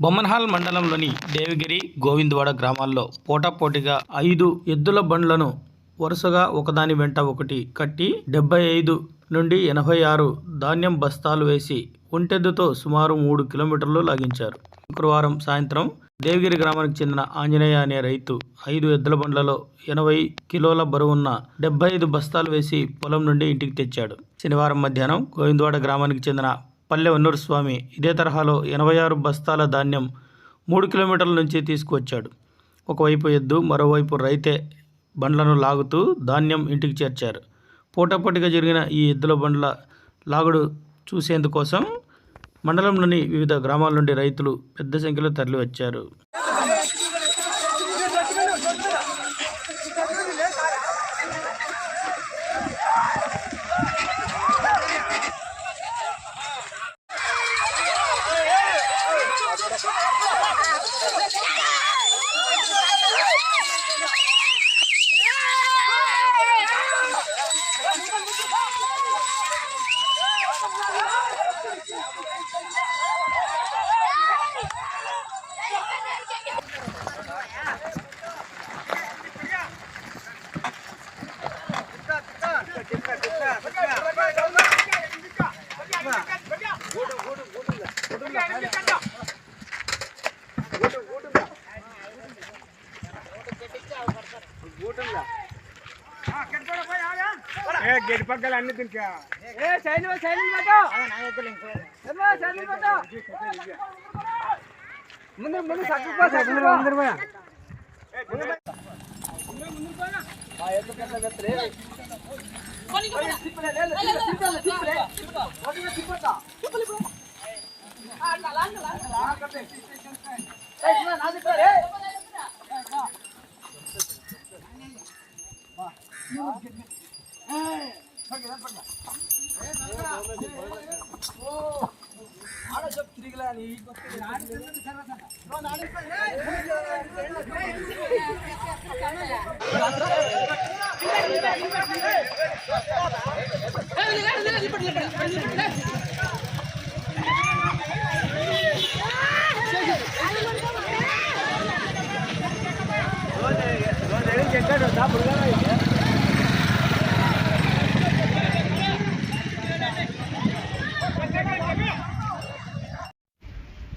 బొమ్మన్హాల్ మండలంలోని దేవగిరి గోవిందవాడ గ్రామాల్లో పోటాపోటీగా ఐదు ఎద్దుల బండ్లను వరుసగా ఒకదాని వెంట ఒకటి కట్టి డెబ్బై ఐదు నుండి ఎనభై ఆరు ధాన్యం బస్తాలు వేసి ఒంటెద్దుతో సుమారు మూడు కిలోమీటర్లు లాగించారు. శుక్రవారం సాయంత్రం దేవగిరి గ్రామానికి చెందిన ఆంజనేయ అనే రైతు ఐదు ఎద్దుల బండ్లలో ఎనభై కిలోల బరువున్న డెబ్బై ఐదు బస్తాలు వేసి పొలం నుండి ఇంటికి తెచ్చాడు. శనివారం మధ్యాహ్నం గోవిందవాడ గ్రామానికి చెందిన పల్లె స్వామి ఇదే తరహాలో ఎనభై ఆరు బస్తాల ధాన్యం మూడు కిలోమీటర్ల నుంచి తీసుకువచ్చాడు. ఒకవైపు ఎద్దు మరోవైపు రైతే బండ్లను లాగుతూ ధాన్యం ఇంటికి చేర్చారు. పూటపూటిగా జరిగిన ఈ ఎద్దుల బండ్ల లాగుడు చూసేందుకోసం మండలంలోని వివిధ గ్రామాల నుండి రైతులు పెద్ద సంఖ్యలో తరలివచ్చారు. గేట్ పక్కల అన్ని తింటా ఏ సైన్ సైన్ పెట్టు ఏమ్మా, సైన్ పెట్టు ముందు ముందు సక్కుపో సక్కుపో